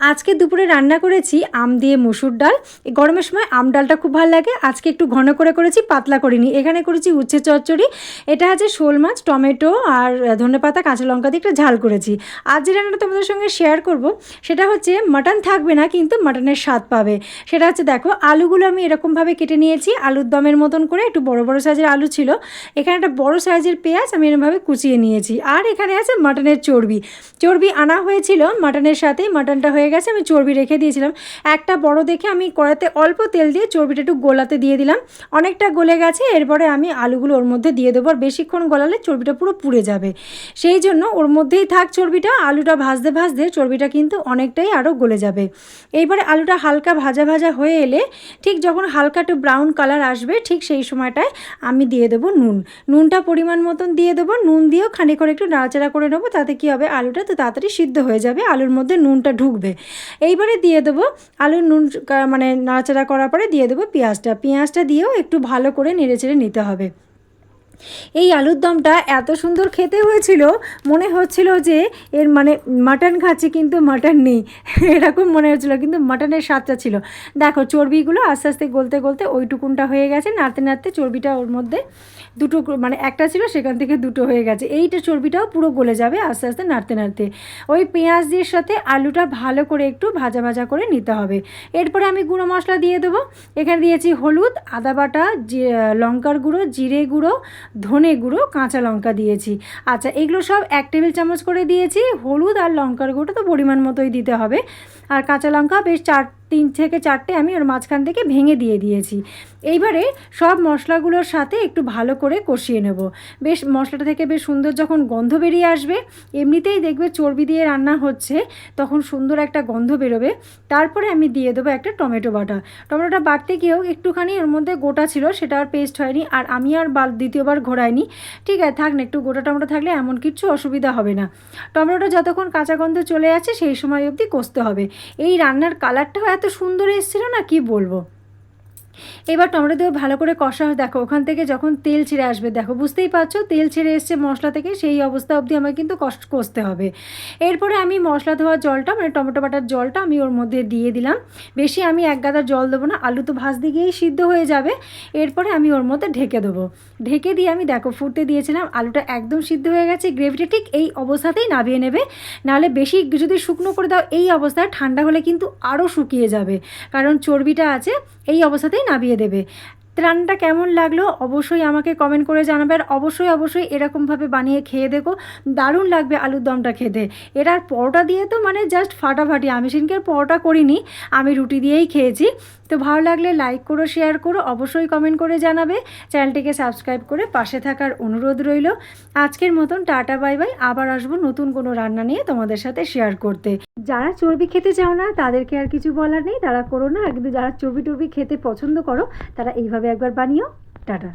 আজকে দুপুরে রান্না করেছি আম দিয়ে মসুর ডাল। গরমের সময় আম ডালটা খুব ভালো লাগে। আজকে একটু ঘন করে করেছি, পাতলা করিনি। এখানে করেছি উচ্ছে চচ্চড়ি। এটা আছে শোল মাছ, টমেটো আর ধনেপাতা কাঁচা লঙ্কা দিয়ে একটা ঝাল করেছি। আজ যে রান্নাটা তোমাদের সঙ্গে শেয়ার করব, সেটা হচ্ছে মাটন থাকবে না, কিন্তু মাটনের স্বাদ পাবে। সেটা হচ্ছে দেখো, আলুগুলো আমি এরকমভাবে কেটে নিয়েছি, আলুর দমের মতন করে, একটু বড় বড় সাইজের আলু ছিল। এখানে একটা বড় সাইজের পেঁয়াজ আমি এরকমভাবে কুচিয়ে নিয়েছি। আর এখানে আছে মাটনের চর্বি। চর্বি আনা হয়েছিল মাটনের সাথে। মাটনটা হয়ে গেছে, আমি চর্বি রেখে দিয়েছিলাম। একটা বড় দেখে আমি কড়াতে অল্প তেল দিয়ে চর্বিটা একটু গোলাতে দিয়ে দিলাম। অনেকটা গলে গেছে, এরপরে আমি আলুগুলো ওর মধ্যে দিয়ে দেবো। আর বেশিক্ষণ গলালে চর্বিটা পুরো পুড়ে যাবে। সেই জন্য ওর মধ্যেই থাক চর্বিটা, আলুটা ভাজতে ভাজতে চর্বিটা কিন্তু অনেকটাই আরও গলে যাবে। এইবারে আলুটা হালকা ভাজা ভাজা হয়ে এলে ঠিক যখন হালকা একটু ব্রাউন কালার আসবে, ঠিক সেই সময়টায় আমি দিয়ে দেবো নুন। নুনটা পরিমাণ মতন দিয়ে দেবো। নুন দিয়েও খানি করে একটু নাড়াচাড়া করে নেব, তাতে কী হবে? আলুটা তো তাড়াতাড়ি সিদ্ধ হয়ে যাবে, আলুর মধ্যে নুনটা ঢুকবে। এইবারে দিয়ে দেবো আলুর নুন মানে নাড়াচাড়া করার পরে দিয়ে দেবো পেঁয়াজটা। পেঁয়াজটা দিয়েও একটু ভালো করে নেড়েচেড়ে নিতে হবে। এই আলুর দমটা এত সুন্দর খেতে হয়েছিল, মনে হচ্ছিল যে এর মানে মাটন খাচ্ছি কিন্তু মাটন নেই। এরকম মনে হচ্ছিল, কিন্তু মাটনের স্বাদটা ছিল। দেখো, চর্বিগুলো আস্তে আস্তে গলতে গলতে ওইটুকুনটা হয়ে গেছে, নাড়তে নাড়তে চর্বিটা ওর মধ্যে দুটো মানে একটা ছিল, সেখান থেকে দুটো হয়ে গেছে। এইটা চর্বিটাও পুরো গলে যাবে আস্তে আস্তে নাড়তে নাড়তে। ওই পেঁয়াজ দিয়ে সাথে আলুটা ভালো করে একটু ভাজা ভাজা করে নিতে হবে। এরপরে আমি গুঁড়ো মশলা দিয়ে দেবো। এখানে দিয়েছি হলুদ, আদা বাটা লঙ্কার গুঁড়ো, জিরে গুঁড়ো ধনে গুঁড়ো, কাঁচা লঙ্কা দিয়েছি। আচ্ছা এগুলো সব এক টেবিল চামচ করে দিয়েছি। হলুদ আর লঙ্কার গুঁড়ো তো পরিমাণ মতোই দিতে হবে। আর কাঁচা লঙ্কা বেশ চার, তিন থেকে চারটে আমি ওর মাঝখান থেকে ভেঙে দিয়ে দিয়েছি। এইবারে সব মশলাগুলোর সাথে একটু ভালো করে কষিয়ে নেব। বেশ, মশলাটা থেকে বেশ সুন্দর যখন গন্ধ বেরিয়ে আসবে, এমনিতেই দেখবে চর্বি দিয়ে রান্না হচ্ছে, তখন সুন্দর একটা গন্ধ বেরোবে। তারপরে আমি দিয়ে দেবো একটা টমেটো বাটা। টমেটোটা বাটতে গিয়েও একটুখানি ওর মধ্যে গোটা ছিল, সেটা আর পেস্ট হয়নি, আর আমি আর বাল, দ্বিতীয়বার ঘোরাইনি। ঠিক আছে, থাক না, একটু গোটা টমেটো থাকলে এমন কিছু অসুবিধা হবে না। টমেটোটা যতক্ষণ কাঁচা গন্ধ চলে যাচ্ছে সেই সময় অবধি কষতে হবে। এই রান্নার কালারটাও এত সুন্দর এসেছিল না কি বলব? এবার টমেটো দিয়ে ভালো করে কষা দেখো, ওখান থেকে যখন তেল ছেড়ে আসবে, দেখো, বুঝতেই পারছ? তেল ছেড়ে এসছে মশলা থেকে, সেই অবস্থা অবধি আমাকে কিন্তু কষ্ট কষতে হবে। এরপরে আমি মশলা ধোয়া জলটা মানে টমেটো বাটার জলটা আমি ওর মধ্যে দিয়ে দিলাম। বেশি আমি এক গাদা জল দেবো না, আলু তো ভাজতে গিয়েই সিদ্ধ হয়ে যাবে। এরপরে আমি ওর মধ্যে ঢেকে দেবো। ঢেকে দিয়ে আমি, দেখো, ফুটতে দিয়েছিলাম, আলুটা একদম সিদ্ধ হয়ে গেছে গ্রেভিটা ঠিক এই অবস্থাতেই নামিয়ে নেবে। নাহলে বেশি যদি শুকনো করে দাও, এই অবস্থায় ঠান্ডা হলে কিন্তু আরও শুকিয়ে যাবে। কারণ চর্বিটা আছে, এই অবস্থাতেই নামিয়ে দেবে। রান্নাটা কেমন লাগল অবশ্যই আমাকে কমেন্ট করে জানাবে আর অবশ্যই অবশ্যই এরকমভাবে বানিয়ে খেয়ে দেখো। দারুণ লাগবে আলুর দমটা খেতে। এটার পরোটা দিয়ে তো মানে জাস্ট ফাটাফাটি। আমি সেদিনকে পরোটা করিনি। আমি রুটি দিয়েই খেয়েছি। তো ভালো লাগলে লাইক করো শেয়ার করো, অবশ্যই কমেন্ট করে জানাবে। চ্যানেলটিকে সাবস্ক্রাইব করে পাশে থাকার অনুরোধ রইল। আজকের মতন টাটা বাই বাই আবার আসব নতুন কোনো রান্না নিয়ে তোমাদের সাথে শেয়ার করতে। যারা চর্বি খেতে চাও না, তাদেরকে আর কিছু বলার নেই। তারা করো না, কিন্তু যারা চর্বি টর্বি খেতে পছন্দ করো, তারা এইভাবে একবার বানিও। টাটা।